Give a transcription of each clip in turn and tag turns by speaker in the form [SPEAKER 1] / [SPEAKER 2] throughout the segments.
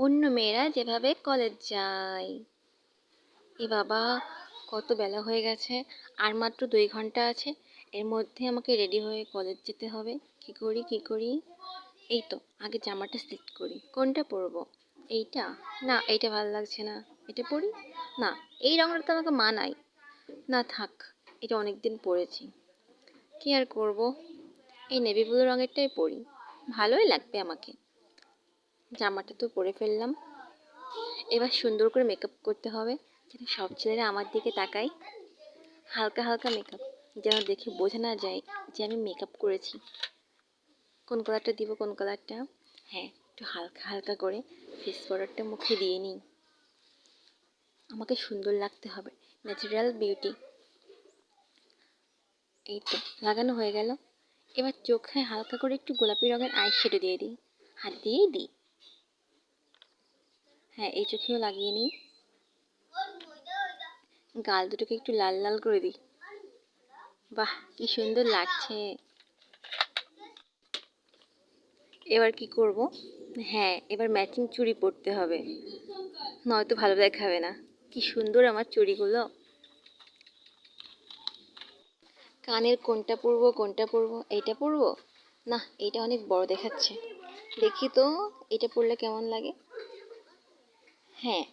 [SPEAKER 1] অন্য মেয়েরা যেভাবে কলেজ যায়। এ বাবা, কত বেলা হয়ে গেছে, আর মাত্র দুই ঘণ্টা আছে, এর মধ্যে আমাকে রেডি হয়ে কলেজ যেতে হবে। কি করি কি করি? এই তো, আগে জামাটা সেট করি। কোনটা পরবো? এইটা? না, এইটা ভালো লাগছে না। এটা পরি? না, এই রঙটা তো আমাকে মানায়। না, থাক, এটা অনেক দিন পরেছি। কি আর করব? এই নেভি ব্লু রঙেরটাই পরি। ভালোই লাগবে আমাকে। জামাটা তো পরে ফেললাম। এবার সুন্দর করে মেকআপ করতে হবে, যেন সব ছেলেরা আমার দিকে তাকায়। হালকা হালকা মেকআপ যেন দেখে বোঝা না যায় যে আমি মেকআপ করেছি। কোন কালারটা দিব, কোন কালারটা হ্যাঁ একটু হালকা হালকা করে ফেস পাউডারটা মুখে দিয়ে নিই। আমাকে সুন্দর লাগতে হবে ন্যাচারাল বিউটি এই তো, লাগানো হয়ে গেল। এবার চোখে হালকা করে একটু গোলাপি রঙের আই শ্যাডো দিয়ে দিই। হাত দিয়েই দিই। হ্যাঁ এই চোখেও লাগিয়ে নিই। গাল দুটোকে একটু লাল লাল করে দিই। বাহ, কি সুন্দর লাগছে। এবার কি করব? হ্যাঁ এবার ম্যাচিং চুড়ি পরতে হবে। নয়তো ভালো দেখাবে না। কি সুন্দর আমার চুড়িগুলো। কানের কোনটা পরবো কোনটা পরবো, এইটা পরবো? না, এইটা অনেক বড় দেখাচ্ছে। দেখি তো, এটা পরলে কেমন লাগে? হ্যাঁ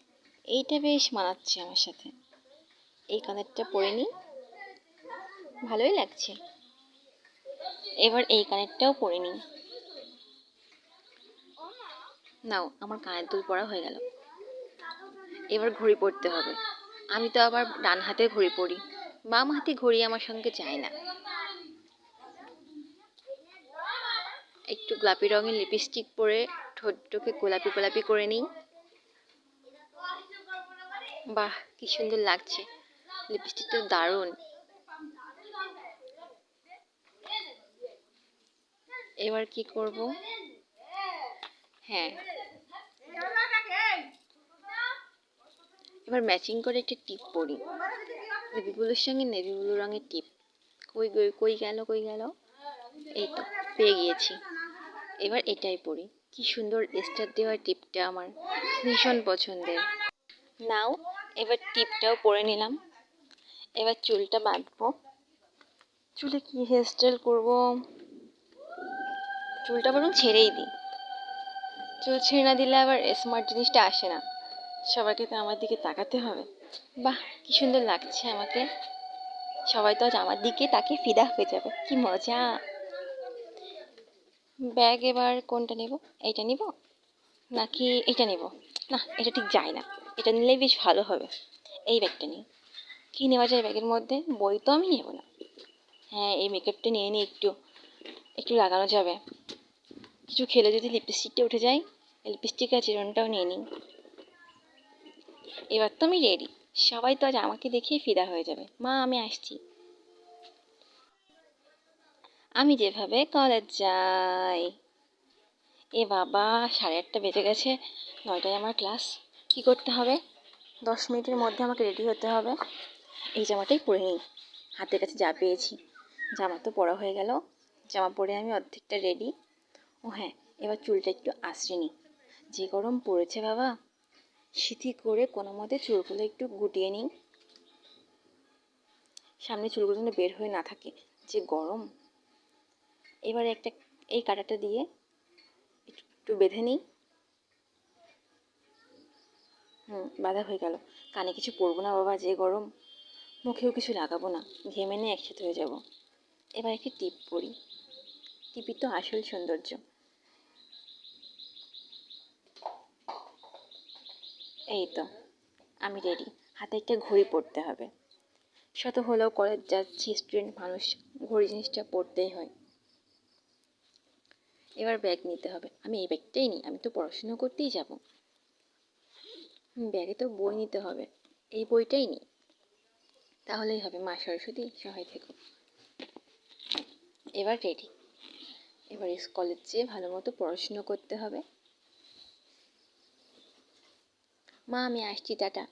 [SPEAKER 1] এইটা বেশ মানাচ্ছে আমার সাথে। এই কানেরটা পরে নিই। ভালোই লাগছে। এবার এই কানেরটাও পরে নিই। নাও, আমার কানের দুল পরা হয়ে গেল। এবার ঘড়ি পরতে হবে। আমি তো আবার ডান হাতে ঘড়ি পরি। বাম হাতে ঘড়ি আমার সঙ্গে যায় না। একটু গোলাপি রঙের লিপস্টিক পরে ঠোঁটটাকে গোলাপি গোলাপি করে নিই। বাহ, কি সুন্দর লাগছে। লিপস্টিকটা দারুণ। এবার কি করব? হ্যাঁ। এবার ম্যাচিং করে একটা টিপ পরি। নেভি ব্লুর সঙ্গে নেভি ব্লু রঙের টিপ কই কই কই গেল কই গেল? এই তো, পেয়ে গিয়েছি। এবার এটাই পরি। কি সুন্দর স্টার দেওয়া টিপটা আমার। ভীষণ পছন্দের। নাও এবার টিপটাও পরে নিলাম। এবার চুলটা বাঁধবো। চুলে কি হেয়ার স্টাইল করব? চুলটা বরং ছেড়েই দিই। চুল ছেড়ে না দিলে আবার স্মার্ট জিনিসটা আসে না। সবাইকে তো আমার দিকে তাকাতে হবে। বাহ, কি সুন্দর লাগছে আমাকে। সবাই তো আজ আমার দিকে তাকে ফিদা হয়ে যাবে। কি মজা। ব্যাগ এবার কোনটা নেব? এইটা নিব? নাকি এটা নেব? না, এটা ঠিক যায় না। এটা নিলেই বেশ ভালো হবে। এই ব্যাগটা নিই কী নেওয়া যায় ব্যাগের মধ্যে? বই তো আমি নেব না। হ্যাঁ এই মেকআপটা নিয়ে নিই একটু একটু লাগানো যাবে। কিছু খেলে যদি লিপস্টিকটা উঠে যায় লিপস্টিক আছে চিরনটাও নিয়ে নিই। এবার তো আমি রেডি সবাই তো আজ আমাকে দেখেই ফিদা হয়ে যাবে। মা, আমি আসছি। আমি যেভাবে কলেজ যাই। এ বাবা, সাড়ে আটটা বেজে গেছে। নয়টায় আমার ক্লাস কি করতে হবে? দশ মিনিটের মধ্যে আমাকে রেডি হতে হবে। এই জামাটাই পরে নিই। হাতের কাছে যা পেয়েছি। জামা তো পরা হয়ে গেল। জামা পরে আমি অর্ধেকটা রেডি ও হ্যাঁ এবার চুলটা একটু আশ্রে নিই। যে গরম পড়েছে বাবা, সিথি করে কোনো মতে চুলগুলো একটু গুটিয়ে নিই। সামনে চুলগুলো যেন বের হয়ে না থাকে। যে গরম। এবারে একটা, এই কাটাটা দিয়ে একটু বেঁধে নিই। হুম, বাঁধা হয়ে গেল। কানে কিছু পরবো না বাবা, যে গরম। মুখেও কিছু লাগাবো না, ঘেমে নিয়ে একসাথে হয়ে যাব। এবার একটি টিপ পরি টিপি তো আসল সৌন্দর্য। এই তো, আমি রেডি হাতে একটা ঘড়ি পরতে হবে। শত হলেও কলেজ যাচ্ছি স্টুডেন্ট মানুষ, ঘড়ি জিনিসটা পরতেই হয়। এবার ব্যাগ নিতে হবে। আমি এই ব্যাগটাই নিই, আমি তো পড়াশুনো করতেই যাব। ব্যাগে তো বই নিতে হবে। এই বইটাই নিই। তাহলেই হবে, মা সরস্বতী সহায় থেকো। এবার রেডি এবার কলেজ যেয়ে ভালো মতো পড়াশুনো করতে হবে। মা, আমি আসছি, টাটা।